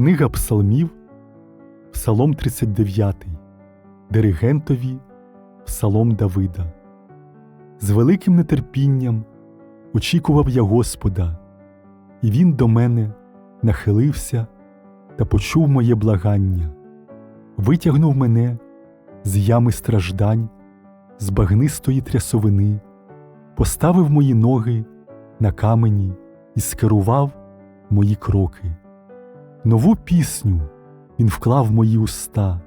Книга Псалмів, Псалом 39, Диригентові, Псалом Давида. З великим нетерпінням очікував я Господа, і Він до мене нахилився та почув моє благання, витягнув мене з ями страждань, з багнистої трясовини, поставив мої ноги на камені і скерував мої кроки. Нову пісню він вклав в мої уста,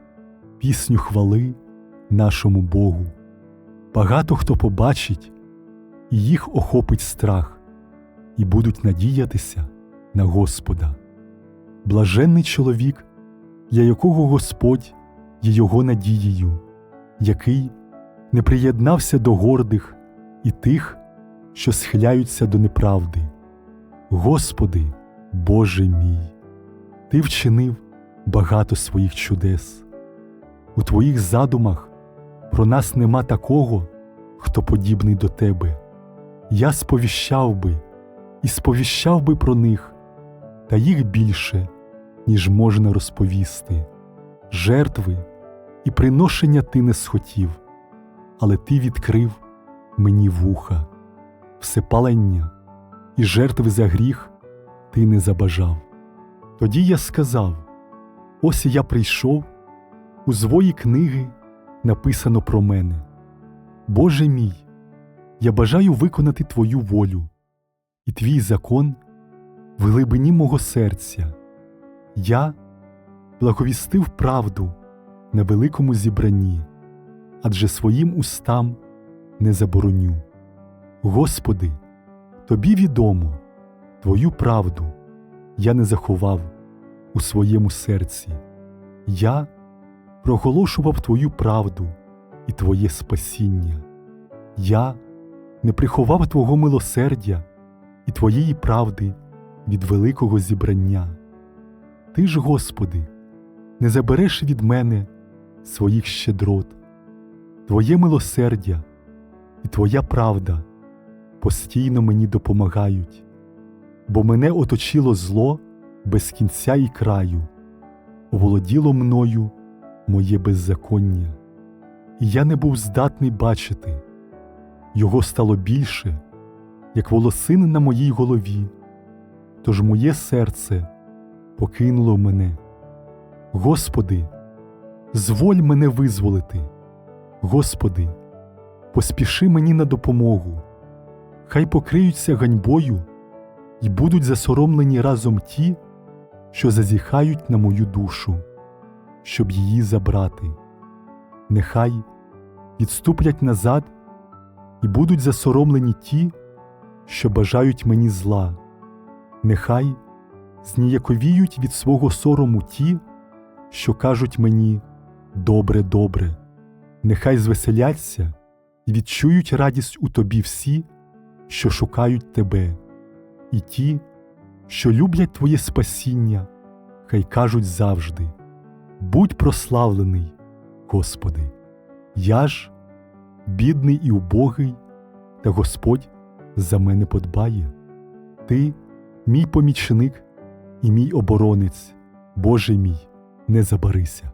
пісню хвали нашому Богу. Багато хто побачить, і їх охопить страх, і будуть надіятися на Господа. Блаженний чоловік, для якого Господь є його надією, який не приєднався до гордих і тих, що схиляються до неправди. Господи, Боже мій! Ти вчинив багато своїх чудес. У твоїх задумах про нас нема такого, хто подібний до тебе. Я сповіщав би і сповіщав би про них, та їх більше, ніж можна розповісти. Жертви і приношення ти не схотів, але ти відкрив мені вуха, всепалення і жертви за гріх ти не забажав. Тоді я сказав: Ось я прийшов, у звої книги написано про мене. Боже мій, я бажаю виконати Твою волю і Твій закон в глибині мого серця. Я благовістив правду на великому зібранні, адже своїм устам не забороню. Господи, Тобі відомо Твою правду я не заховав у своєму серці. Я проголошував Твою правду і Твоє спасіння. Я не приховав Твого милосердя і Твоєї правди від великого зібрання. Ти ж, Господи, не забереш від мене своїх щедрот, Твоє милосердя і Твоя правда постійно мені допомагають, бо мене оточило зло без кінця і краю, оволоділо мною моє беззаконня, і я не був здатний бачити, його стало більше, як волосини на моїй голові, тож моє серце покинуло мене. Господи, зволь мене визволити, Господи, поспіши мені на допомогу, хай покриються ганьбою і будуть засоромлені разом ті, що зазіхають на мою душу, щоб її забрати. Нехай відступлять назад і будуть засоромлені ті, що бажають мені зла, нехай зніяковіють від свого сорому ті, що кажуть мені добре, добре, нехай звеселяться і відчують радість у тобі всі, що шукають тебе, і ті, що люблять Твоє спасіння, хай кажуть завжди: Будь прославлений, Господи, я ж, бідний і убогий, та Господь за мене подбає. Ти, мій помічник і мій оборонець, Боже мій, не забарися.